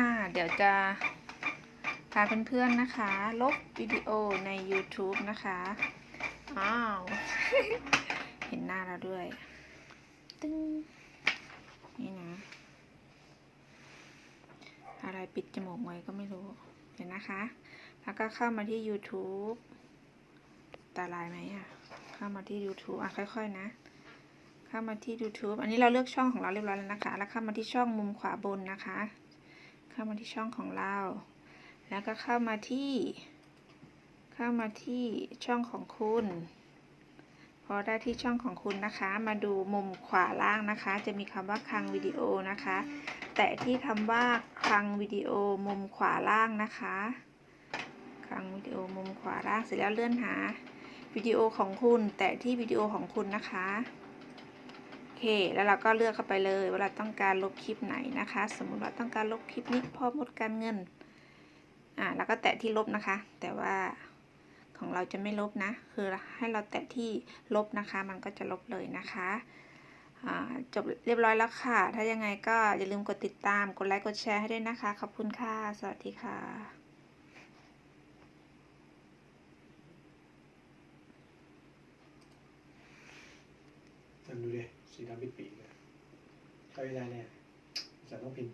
ค่ะ เดี๋ยวจะพาเพื่อนๆนะคะ ลบวิดีโอใน YouTube นะคะ อ้าว เห็นหน้าเราด้วย ตึ้ง นี่นะ อะไรปิดจมูกไว้ก็ไม่รู้ เห็นนะคะ แล้วก็เข้ามาที่ YouTube ตาลายไหมอะ เข้ามาที่ YouTube อะ ค่อย ๆ นะเข้ามาที่ YouTube อันนี้เราเลือกช่องของเราเรียบร้อยแล้วนะคะ แล้วเข้ามาที่ช่องมุมขวาบนนะคะ เข้ามาที่ช่องของเรา แล้วก็เข้ามาที่ เข้ามาที่ช่องของคุณ พอได้ที่ช่องของคุณนะคะ มาดูมุมขวาล่างนะคะ จะมีคำว่าคลังวิดีโอนะคะ แตะที่คำว่าคลังวิดีโอมุมขวาล่างนะคะคลังวิดีโอมุมขวาล่างเสร็จแล้วเลื่อนหาวิดีโอของคุณ แตะที่วิดีโอของคุณนะคะ อเค แล้วเราก็เลือกเข้าไปเลยว่าเราต้องการลบคลิปไหนนะคะ สมมุติว่าต้องการลบคลิปนี้พ่อมดการเงิน อ่า แล้วก็แตะที่ลบนะคะ แต่ว่าของเราจะไม่ลบนะ คือให้เราแตะที่ลบนะคะ มันก็จะลบเลยนะคะอ่าจบเรียบร้อยแล้วค่ะ ถ้ายังไงก็อย่าลืมกดติดตาม กดไลค์ กดแชร์ให้ด้วยนะคะ ขอบคุณค่ะ สวัสดีค่ะ ดูดิสีดำปิดปีเลยเข้าไม่ได้เน่จะต้องพิมพ์